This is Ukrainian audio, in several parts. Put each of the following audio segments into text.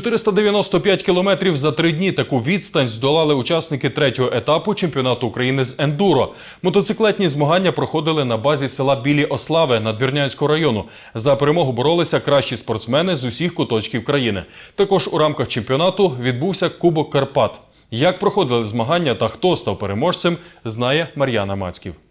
495 кілометрів за три дні таку відстань здолали учасники третього етапу чемпіонату України з ендуро. Мотоциклетні змагання проходили на базі села Білі Ослави Надвірнянського району. За перемогу боролися кращі спортсмени з усіх куточків країни. Також у рамках чемпіонату відбувся Кубок Карпат. Як проходили змагання та хто став переможцем, знає Мар'яна Мацьків.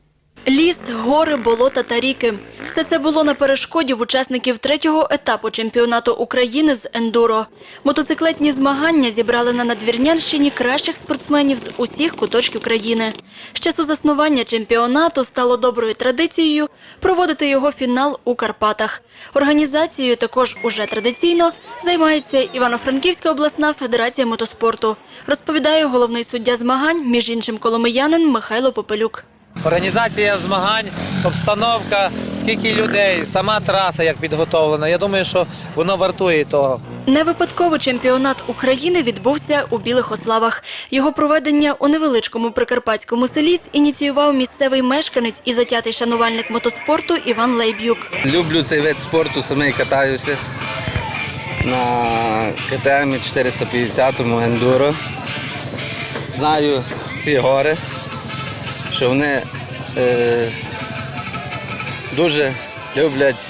Ліс, гори, болота та ріки – все це було на перешкоді в учасників третього етапу чемпіонату України з ендуро. Мотоциклетні змагання зібрали на Надвірнянщині кращих спортсменів з усіх куточків країни. З часу заснування чемпіонату стало доброю традицією проводити його фінал у Карпатах. Організацією також уже традиційно займається Івано-Франківська обласна федерація мотоспорту, розповідає головний суддя змагань, між іншим коломиянин Михайло Попелюк. Організація змагань, обстановка, скільки людей, сама траса як підготовлена. Я думаю, що воно вартує того. Не випадково чемпіонат України відбувся у Білих Ославах. Його проведення у невеличкому прикарпатському селі ініціював місцевий мешканець і затятий шанувальник мотоспорту Іван Лейб'юк. Люблю цей вид спорту, саме катаюся на КТМ 450 ендуро. Знаю ці гори, що вони дуже люблять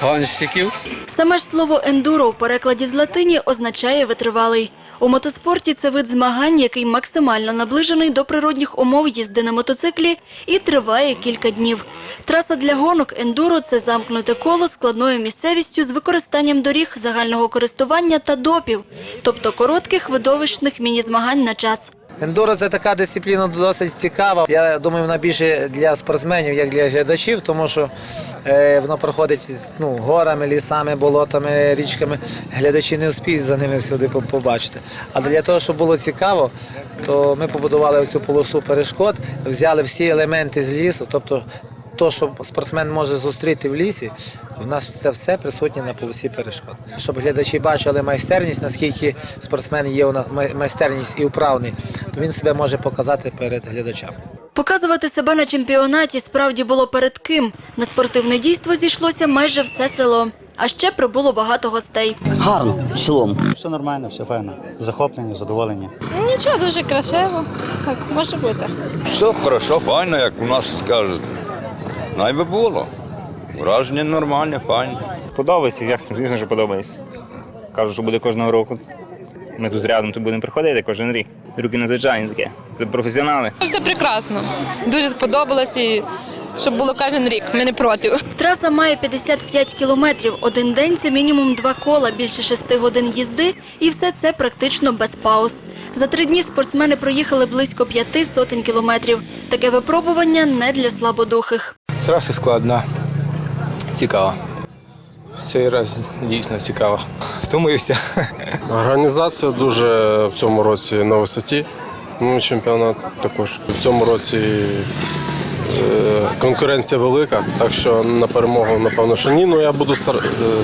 гонщиків. Саме ж слово ендуро у перекладі з латині означає витривалий. У мотоспорті це вид змагань, який максимально наближений до природних умов їзди на мотоциклі і триває кілька днів. Траса для гонок ендуро це замкнуте коло складною місцевістю з використанням доріг загального користування та допів, тобто коротких видовищних міні-змагань на час. Ендуро це така дисципліна досить цікава. Я думаю, вона більше для спортсменів, як для глядачів, тому що е, воно проходить ну, горами, лісами, болотами, річками. Глядачі не вспіють за ними сюди побачити. А для того, щоб було цікаво, то ми побудували цю полосу перешкод, взяли всі елементи з лісу, тобто. То, що спортсмен може зустріти в лісі, в нас це все присутнє на полосі перешкод. Щоб глядачі бачили майстерність, наскільки спортсмен є у нас май- майстерність і вправний, то він себе може показати перед глядачами. Показувати себе на чемпіонаті справді було перед ким. На спортивне дійство зійшлося майже все село. А ще прибуло багато гостей. Гарно, в цілому. Все нормально, все файно. Захоплення, задоволення. Нічого дуже красиво, як може бути. Все хорошо, файно, як у нас скажуть. Най би було. Враження нормальне, файне. Подобається, як звісно, що подобається. Кажу, що буде кожного року. Ми тут рядом тут будемо приходити кожен рік. Руки не звичайні таке. Це професіонали. Все прекрасно. Дуже сподобалось і щоб було кожен рік. Ми не проти. Траса має 55 кілометрів. Один день це мінімум два кола, більше шести годин їзди, і все це практично без пауз. За три дні спортсмени проїхали близько п'яти сотень кілометрів. Таке випробування не для слабодухих. Траса складна, цікава. В цей раз дійсно цікаво. Втомився. Організація дуже в цьому році на висоті. Ну, чемпіонат також. В цьому році е, конкуренція велика, так що на перемогу, напевно, що ні, ну я буду е,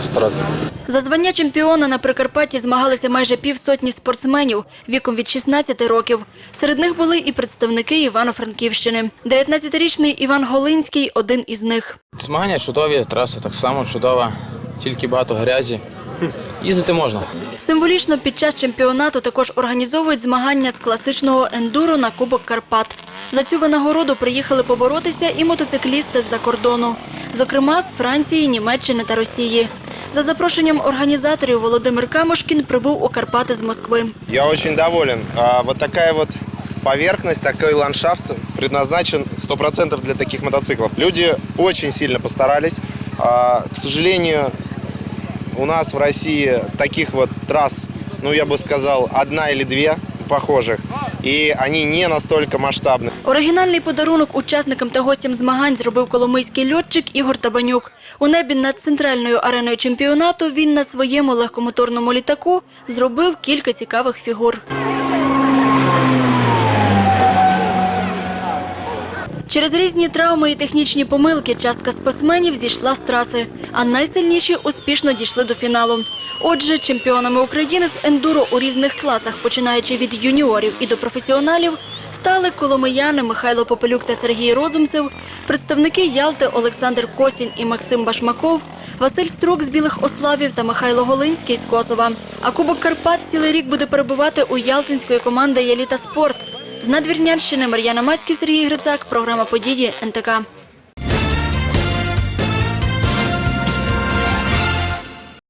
старатися. За звання чемпіона на Прикарпатті змагалися майже півсотні спортсменів віком від 16 років. Серед них були і представники Івано-Франківщини. 19-річний Іван Голинський – один із них. Змагання чудові, траса так само чудова, тільки багато грязі. Їздити можна. Символічно під час чемпіонату також організовують змагання з класичного ендуро на Кубок Карпат. За цю винагороду приїхали поборотися і мотоциклісти з-за кордону, зокрема з Франції, Німеччини та Росії. За запрошенням організаторів Володимир Камушкін прибув у Карпати з Москви. Я очень доволен. Вот такая вот поверхность, такой ландшафт предназначен 100% для таких мотоциклов. Люди очень сильно постарались. К сожалению, у нас в России таких вот трасс, ну я бы сказал, одна или две похожих. И вони не настолько масштабні. Оригінальний подарунок учасникам та гостям змагань зробив коломийський льотчик Ігор Табанюк. У небі над центральною ареною чемпіонату він на своєму легкомоторному літаку зробив кілька цікавих фігур. Через різні травми і технічні помилки частка спортсменів зійшла з траси, а найсильніші успішно дійшли до фіналу. Отже, чемпіонами України з ендуро у різних класах, починаючи від юніорів і до професіоналів, стали коломияни Михайло Попелюк та Сергій Розумцев, представники Ялти Олександр Косін і Максим Башмаков, Василь Струк з Білих Ославів та Михайло Голинський з Косова. А Кубок Карпат цілий рік буде перебувати у ялтинської команди «Еліта Спорт». З надвірнянщини Мар'яна Мацьків, Сергій Грицак, програма «Події» НТК.